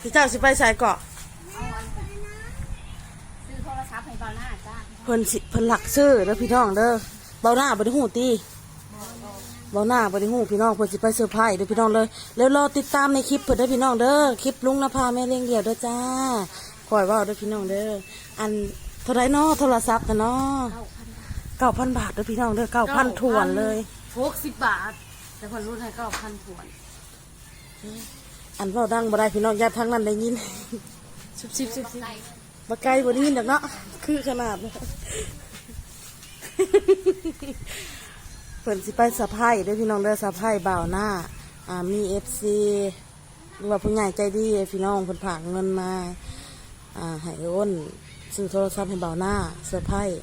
พี่เจ้าสิไปใส่เกาะเอาอันซื้อโทรศัพท์ให้เบาหน้าจ้าเพิ่นสิเพิ่นหลักซื้อเด้อพี่น้องเด้อเบาหน้าบ่ได้ฮู้ติเบาหน้าบ่ได้ฮู้พี่น้องเพิ่นสิไปเซอร์ไพรส์เด้อพี่น้องเลยแล้วรอติดตามในคลิปเพิ่นเด้อพี่น้องเด้อคลิปลุงนภาแม่เลี้ยงเดี่ยวเด้อจ้าคอยเว้าเด้อพี่น้องเด้ออันเท่าไรเนาะโทรศัพท์น่ะเนาะเก้าพัน9,000บาทเด้อพี่น้องเด้อ9,000ทวนเลยหกสิบบาทแต่คนรุ่นให้เก้าพันถวน อันเว้าดังบ่ได้พี่น้องญาติทางนั้นได้ยินซุบซิบซุบซิบใส่มาไกลบ่ได้ยินดอกเนาะคือขนาดนั้นเพิ่นสิไปสะพายเด้อพี่น้องเด้อสะพายบ่าวหน้าอ่ามี FC หรือว่าผู้ใหญ่ใจดีพี่น้องเพิ่นฝากเงินมาอ่าให้อ้นซื้อโทรศัพท์ให้บ่าวหน้าเซอร์ไพรส์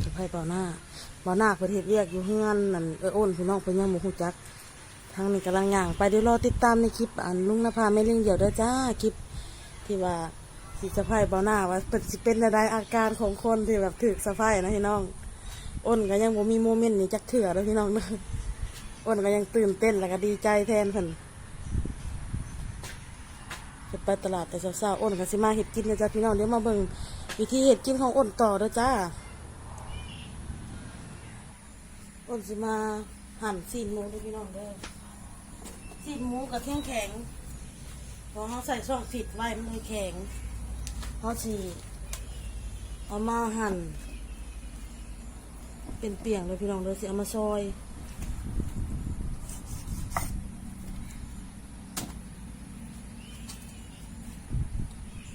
เซอร์ไพรส์บ่าวหน้าบ่าวหน้าเพิ่นเฮ็ดเรียกอยู่เฮือนนั่นเอ้ยอ้นพี่น้องเพิ่นยังบ่ฮู้จัก ทางนี้กำลังย่างไปเดี๋ยวรอติดตามในคลิปอันลุงนภาแม่เลี้ยงเดี่ยวด้อจ้าคลิปที่ว่าสิสะพายเบาหน้าว่าเป็นสิเป็นอะไรอาการของคนที่แบบถือสะพายนะพี่น้องอ้นก็ยังบ่มีโมเมนต์นี้จักเถื่อเลยพี่น้องเด้ออ้นก็ยังตื่นเต้นแล้วก็ดีใจแทนเพิ่นจะไปตลาดแต่เช้าๆอ้นก็สิมาเห็ดกินนะจ๊ะพี่น้องเดี๋ยวมาเบิ่งวิธีเห็ดกินของอ้นต่อเด้อจ้าอ้นสิมาหั่นซีนหมูเด้อพี่น้องเด้อ ซีหมูกับแข็งแข็งพอเขาใส่ช่องฟิตไว้มันเลยแข็งเขาสีเอามาหั่น เป็นเปียงเลยพี่น้องเลยสิเอามาซอย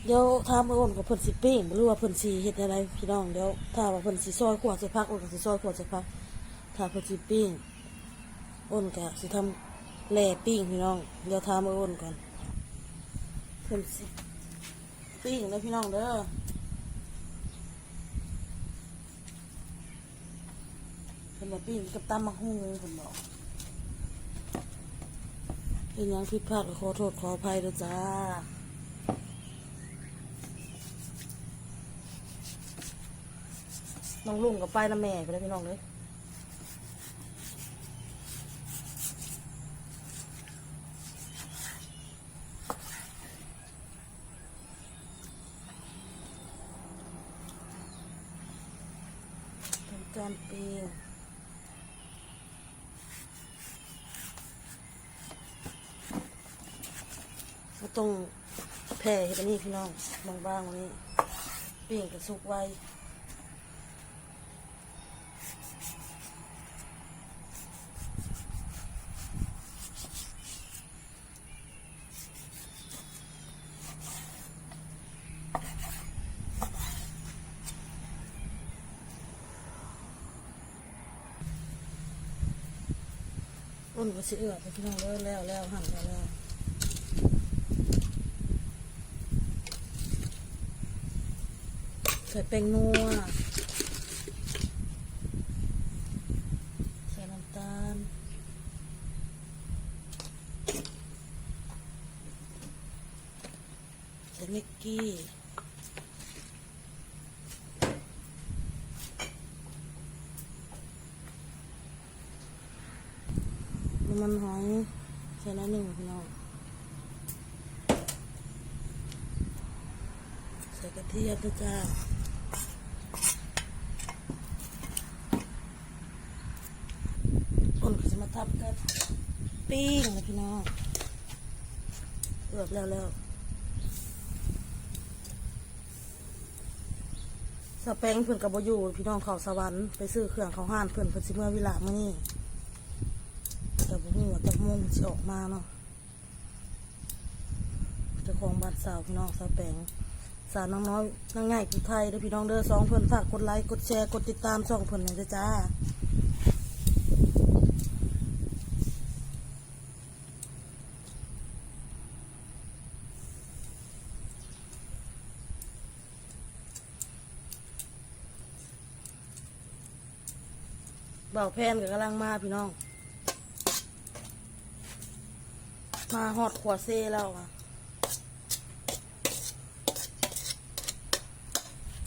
เดี๋ยวทามือ้นกับเพิ่นสิปิ้งหรือว่าเพิ่นสิเฮ็ดอะไรพี่น้องเดี๋ยวถ้าว่าเพิ่นสิซอยขวดใส่พักอ้นก็สิซอยขวดใส่พักถ้าเพิ่นสิปิ้งอ้นก็สิทำ แหล่ปิ้งพี่น้อง เดี๋ยวทามอ้นก่อนเพิ่นสิปิ้งเลยพี่น้องเด้อเพิ่นมาปิ้งกับตำมะฮุ่งเพิ่นบอกเป็นยังผิดพลาดขอโทษขออภัยด้วยจ้าน้องลุงกับไปนะแม่ไปเลยพี่น้องเลย ทำการปิ้งก็ต้องแผ่ให้ตรงนี้พี่น้องบางๆวันนี้ปิ้งกับสุกไว้ อ้นก็สิเอือดไปพี่น้องแลยแล้วแล้วหั่นแล้วแล้วใส่แป้งนัวใส่น้ำตาลใส่เมกกี้น้ำ มันหอยใส่ละหนึ่งพี่น้องใส่กระเทียมด้วยจ้าคนก็จะมาทำกันปิ้งนะพี่น้องเอือบแล้วแล้วสแปงเพื่อนกับบอยู่พี่น้องเขาสวรรค์ไปซื้อเครื่องเขาห้านเพื่อนเพื่อนสิเมื่อเวลามื่อนี้ หัวาจะออกมาเนาะเจ้าของบ้านสาวพี่น้องสาวแปงสาวน้องน้อยนั่งง่ายกูไทยเด้อพี่น้องเด้อสองเพื่อนฝากกดไลค์กดแชร์กดติดตามสองเพื่อนหน่อยจ้าเบาแพนกับกำลังมาพี่น้อง มาหอดขวดเซ่แล้วอะ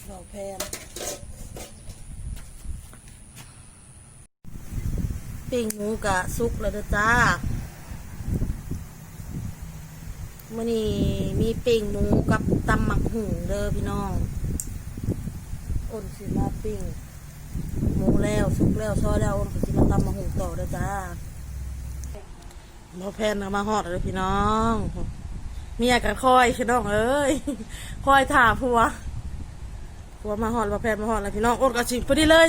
เบาแพนปิ้งหมูกะซุกแล้วเด้อจ้ามื่อนี้มีปิ้งหมูกับตำหมักหุงเด้อพี่น้องอ้นสิมาปิ้งหมูแล้วสุกแล้วซอยแล้วอ้นก็สิมาตำหมักหุงต่อเด้อจ้า บ่แพนเอามาฮอดเลยพี่น้องเมียกันคอยพี่น้องเอ้ยคอยถ่าผัวผัวมาฮอดบ่แพนมาฮอดแล้วพี่น้องอ้นก็สิพอดีเลย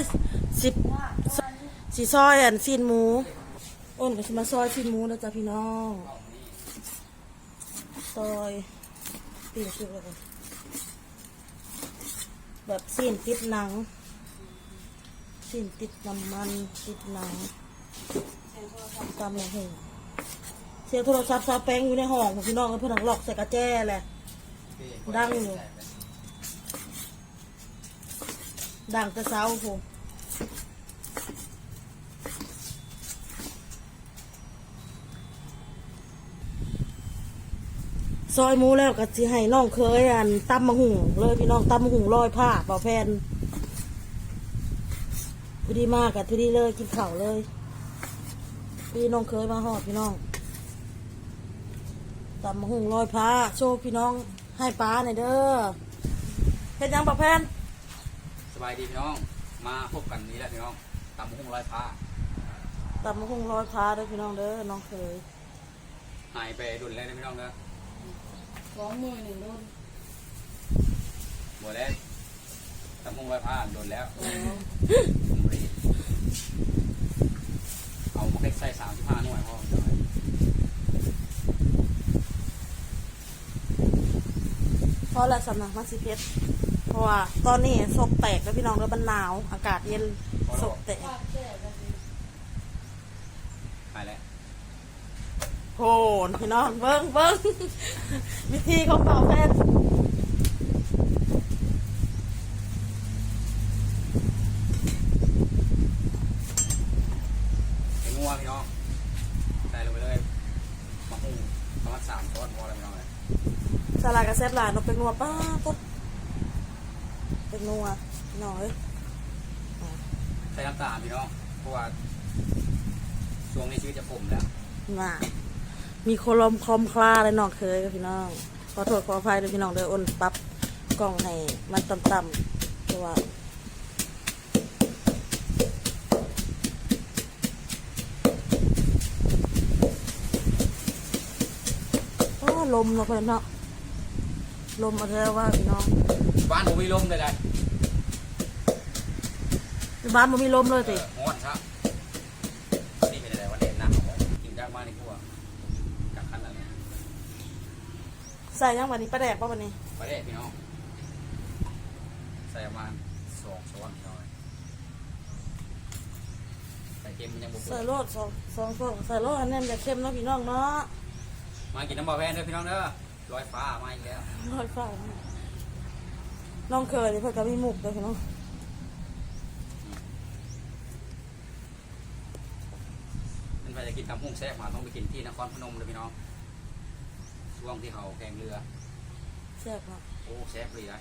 สิบสิซอยอันซีนหมูอ้นก็สิมาซอยซีนหมูแล้วจ้าพี่น้องซอยปีนสุดเลยแบบสิ้นติดหนังสิ้นติดน้ำมันติดหนังตามอย่างเห็น เสียงโทรศัพท์ซาแป้งอยู่ในห้องของพี่น้องแล้วเพื่อนหลังหลอกใส่กระแจแหละ ดังอยู่ ดังแต่เช้าผมซอยหมูแล้วก็สิให้น้องเคยอันตำมะหุงเลยพี่น้องตำมะหุงลอยผ้าเป่าแพนพอดีมากกับพอดีเลยกินข้าวเลยพอดีน้องเคยมาหอดพี่น้อง ตำมะหุงลอยผ้าโชว์พี่น้องให้ป้าหน่อยเด้อเฮ็ดหยังเป่าแพนสบายดีพี่น้อง มาพบกันนี้แหละพี่น้องตำหุ้งร้อยฟ้าตำมะหุงลอยผ้าเด้อพี่น้องเด้อน้องเคยหายไปดุนแล้วนะพี่น้องเด้อสองมือหนึ่งโดนบัวแล้วตำหุ้งร้อยฟ้าโดนแล้วผมรีบเอามาเล็กใส่สามสิบห้าหน่วยพ่อ เพราะอะไรสำนักมัสซิเพชรเพราะว่าตอนนี้ศพแตกแล้วพี่น้องแล้วมันหนาว อากาศเย็นศพแตกหายแล้วโหนพี่น้องเบิ้งเบิ้งวิธีของเป่าแพทย์ไอ้งัวพี่น้องใส่ลงไปเลยมาหุ้งประมาณสามช้อนพอแล้วพี่น้องเลย สลายกระเซ็บหลานเราเป็นนัวป้าปุ๊บเป็นนัวพี่น้องเอ้ยใส่น้ำตาลพี่น้องเพราะว่าช่วงนี้ชีวิตจะผมแล้วน่ะมีโคลมคอมคลาเลยน้องเคยกับพี่น้องขอโทษขออภัยด้วยพี่น้องเด้ออ้นปรับกล้องให้มันต่ำๆเพราะว่า ลมเนาะเพื่อนเนาะลมมาแล้วว่าพี่น้องบ้านผมมีลมเลยได้บ้านมันมีลมเลยสิฮ้อนครับนี่เป็นอะไรวันเด่นหนักกินยากมากในพวกกักขันอะไรใส่ยังวันนี้ปลาแดกป่ะวันนี้ประเด็พี่น้องใส่ประมาณสองช้อนพี่น้องใส่เค็มมันยังบุกใส่โลดสองสองสองใส่โลดอันนี้มันจะเค็มเนาะพี่น้องเนาะ มากินน้ำบอแพนเด้อพี่น้องเด้อลอยฟ้ามาอีกแล้วร้อยฟ้าน้องเคยเพื่อนก็มีหมุกเลยพี่น้องมันไปจะกินตำหุ่งแซ่บมาต้องไปกินที่นครพนมเลยพี่น้องช่วงที่เขาแข่งเรือ แซ่บเนาะโอ้แซ่บเลยนะ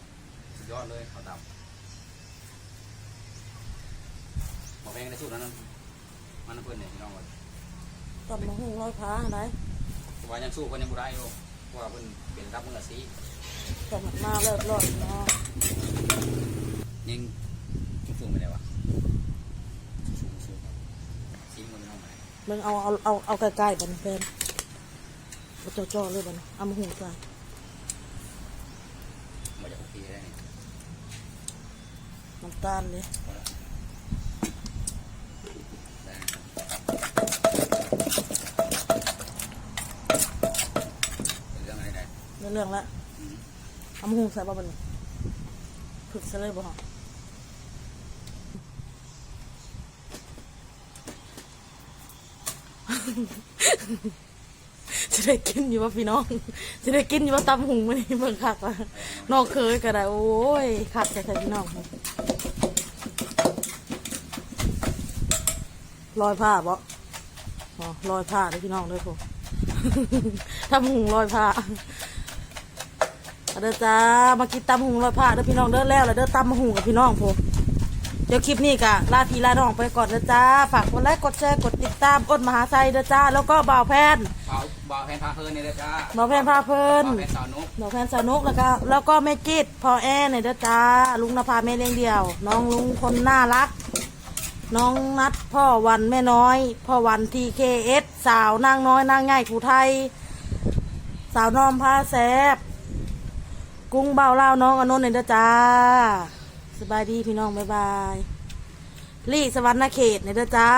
สุดยอดเลยเขาตับบอกแพงในสุดนั้นมันเพื่อนเนี่ยพี่น้องว่าตำมะฮุ่งร้อยพ้าได้แต่ ว่ายังสู้คนยังบุได้อยู่เพราะว่าเพิ่นเป็นรับมืออาชีพตำมาเลิศรอดเนาะยิงสูงไปไหนวะสูงสูงซิมมันไม่ต้องไหนมึงเอาเอาเอาเอาใกล้ๆบันเพื่อนเอาจ่อๆเลยบันเอามะฮุ่งใส่มันจะโอเคได้เนี่ยน้ำตาลเลย ได้เป็นเรื่องอะไร ได้เรื่องเรื่องละเอามะฮุ่งใส่บ่บันนี้ฝึกซะเลยบ่ฮะจะได้กินอยู่ว่าพี่น้องจะได้กินอยู่ว่าตำหุงมันนี่เบิ่งคักวะน้องเคยก็ได้โอ้ยคักใจใส่พี่น้องลอยผ้าบ่อ๋อลอยผ้าเลยพี่น้องเลยผมตำหุงลอยผ้า เอาเด้อจ้ามากินตำหุงลอยผ้าเด้อพี่น้องเด้อแล้วแล้วเด้อตำหุงกับพี่น้องผมใจดี๋ยวคลิปนี้กะลาทีลาน้องไปก่อนนะจ้าฝากกดไลค์กดแชร์กดติดตามอดมหาไซเด้อจ้าแล้วก็บ่าวแพนบ่าวบ่าวแพนพาเพลินเนี่ยนะจ้าบ่าวแพนพาเพลินบ่าวแพนสาวนุกบ่าวแพนสนุกแล้วก็แล้วก็แม่จิตพอแอร์เนี่ยเด้อจ้าลุงนภาแม่เลี้ยงเดียว น้องลุงคนน่ารัก น้องนัดพ่อวันแม่น้อย พ่อวันทีเคเอสสาวนางน้อยนางใหญ่ผู้ไทย สาวน้อมผ้าแซบ กุ้งเบาเล่าน้องอนนท์เนี่ยเด้อจ้าสบายดีพี่น้อง บ๊ายบายลี่สวรรค์เขตเนี่ยเด้อจ้า